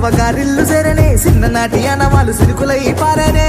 అవ్వగారిల్లు సెరనే చిన్ననాటి అనవాలు సిరుకులై పారనే.